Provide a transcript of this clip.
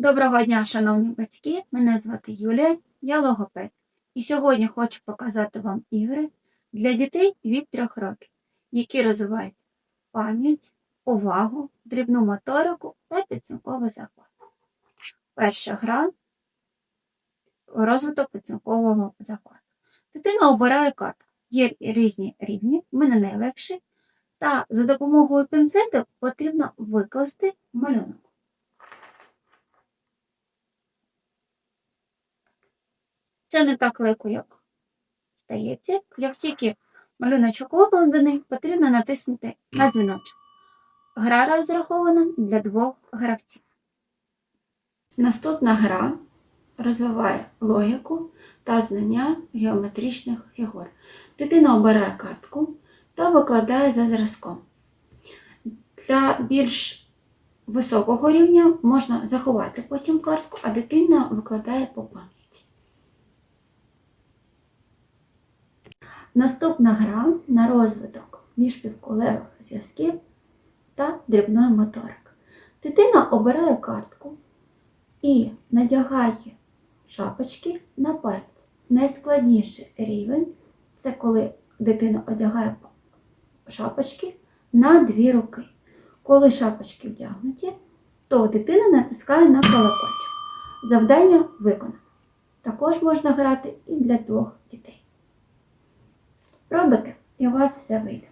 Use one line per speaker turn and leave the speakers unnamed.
Доброго дня, шановні батьки! Мене звати Юлія, я логопед. І сьогодні хочу показати вам ігри для дітей від 3 років, які розвивають пам'ять, увагу, дрібну моторику та підсумковий захват. Перша гра розвиток підсумкового захвату. Дитина обирає карту. Є різні рівні, в мене найлегший, та за допомогою пінцету потрібно викласти малюнок. Це не так легко, як стається. Як тільки малюночок викладений, потрібно натиснути на дзвіночок. Гра розрахована для двох гравців. Наступна гра розвиває логіку та знання геометричних фігур. Дитина обирає картку та викладає за зразком. Для більш високого рівня можна заховати потім картку, а дитина викладає по пам'яті. Наступна гра на розвиток міжпівкулевих зв'язків та дрібної моторики. Дитина обирає картку і надягає шапочки на пальці. Найскладніший рівень це коли дитина одягає шапочки на дві руки. Коли шапочки вдягнуті, то дитина натискає на колокольчик. Завдання виконано. Також можна грати і для двох дітей. Пробуйте, і у вас все вийде.